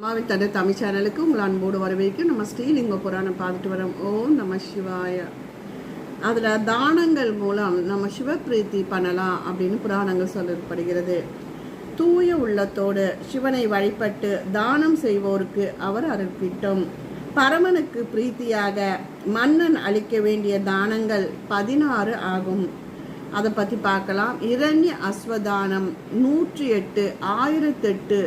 அம்மாவின் தந்தை தமிழ் சேனலுக்கு உங்கள் அன்போடு வரவேற்கும் நம்ம ஸ்ரீலிங்க புராணம் பார்த்துட்டு வரோம். ஓம் நம்ம சிவாய. அதில் தானங்கள் மூலம் நம்ம சிவப்பிரீத்தி பண்ணலாம் அப்படின்னு புராணங்கள் சொல்லப்படுகிறது. தூய உள்ளத்தோடு சிவனை வழிபட்டு தானம் செய்வோருக்கு அவர் அருள்கிட்டோம் பரமனுக்கு பிரீத்தியாக மன்னன் அளிக்க வேண்டிய தானங்கள் பதினாறு ஆகும். அதை பற்றி பார்க்கலாம். இரண்ய அஸ்வதானம் நூற்றி எட்டு ஆயிரத்தெட்டு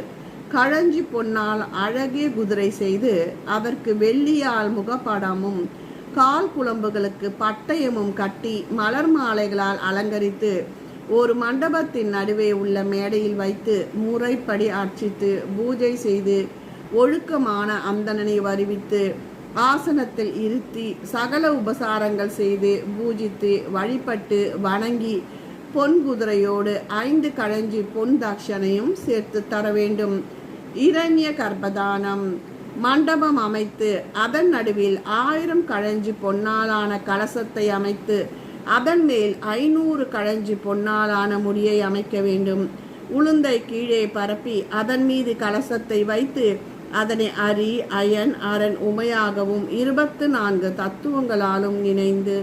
களஞ்சி பொன்னால் அழகிய குதிரை செய்து அதற்கு வெள்ளியால் முகப்படமும் கால் குழம்புகளுக்கு பட்டயமும் கட்டி மலர் மாலைகளால் அலங்கரித்து ஒரு மண்டபத்தின் நடுவே உள்ள மேடையில் வைத்து முறைப்படி அர்ச்சித்து பூஜை செய்து ஒழுக்கமான அந்தணனை வருவித்து ஆசனத்தில் இருத்தி சகல உபசாரங்கள் செய்து பூஜித்து வழிபட்டு வணங்கி பொன் குதிரையோடு ஐந்து களஞ்சி பொன் தக்ஷனையும் சேர்த்து தர வேண்டும் இரண்ய கர்ப்பதானம். மண்டபம் அமைத்து அதன் நடுவில் ஆயிரம் கழஞ்சி பொன்னாலான கலசத்தை அமைத்து அதன் மேல் ஐநூறு கழஞ்சி பொன்னாலான முடியை அமைக்க வேண்டும். உளுந்தை கீழே பரப்பி அதன் மீது கலசத்தை வைத்து அதனை அரி அயன் அரண் உமையாகவும் இருபத்து நான்கு தத்துவங்களாலும் இணைந்து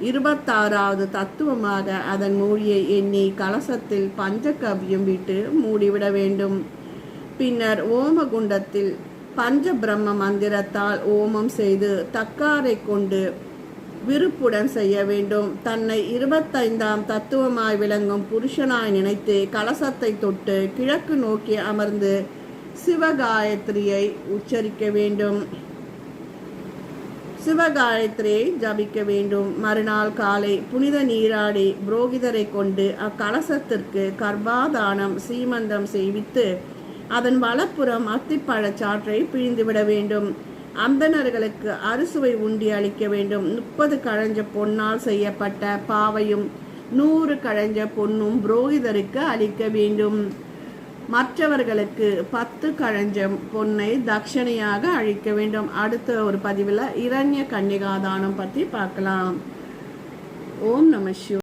இருபத்தாறாவது தத்துவமாக அதன் மூடியை எண்ணி கலசத்தில் பஞ்சகவ்யம் விட்டு மூடிவிட வேண்டும். பின்னர் ஓமகுண்டத்தில் பஞ்ச பிரம்ம மந்திரத்தால் ஓமம் செய்து தக்காரை கொண்டு விருப்புடன் செய்ய வேண்டும். தன்னை இருபத்தைந்தாம் தத்துவமாய் விளங்கும் புருஷனாய் நினைத்து கலசத்தை தொட்டு கிழக்கு நோக்கி அமர்ந்து சிவகாயத்ரியை உச்சரிக்க வேண்டும். சிவகாயத்ரியை ஜபிக்க வேண்டும். மறுநாள் காலை புனித நீராடி புரோகிதரை கொண்டு அக்கலசத்திற்கு கர்ப்பாதானம் சீமந்தம் செய்வித்து அதன் வலப்புறம் அத்திப்பழச் சாற்றை பிழிந்துவிட வேண்டும். அந்தணர்களுக்கு அறுசுவை உண்டி அளிக்க வேண்டும். முப்பது கழஞ்ச பொன்னால் செய்யப்பட்ட பாவையும் நூறு கழஞ்ச பொன்னும் புரோகிதருக்கு அளிக்க வேண்டும். மற்றவர்களுக்கு பத்து கழஞ்சம் பொன்னை தட்சணையாக அழிக்க வேண்டும். அடுத்த ஒரு பதிவில் இரண்ய கன்னிகாதானம் பற்றி பார்க்கலாம். ஓம் நம சிவ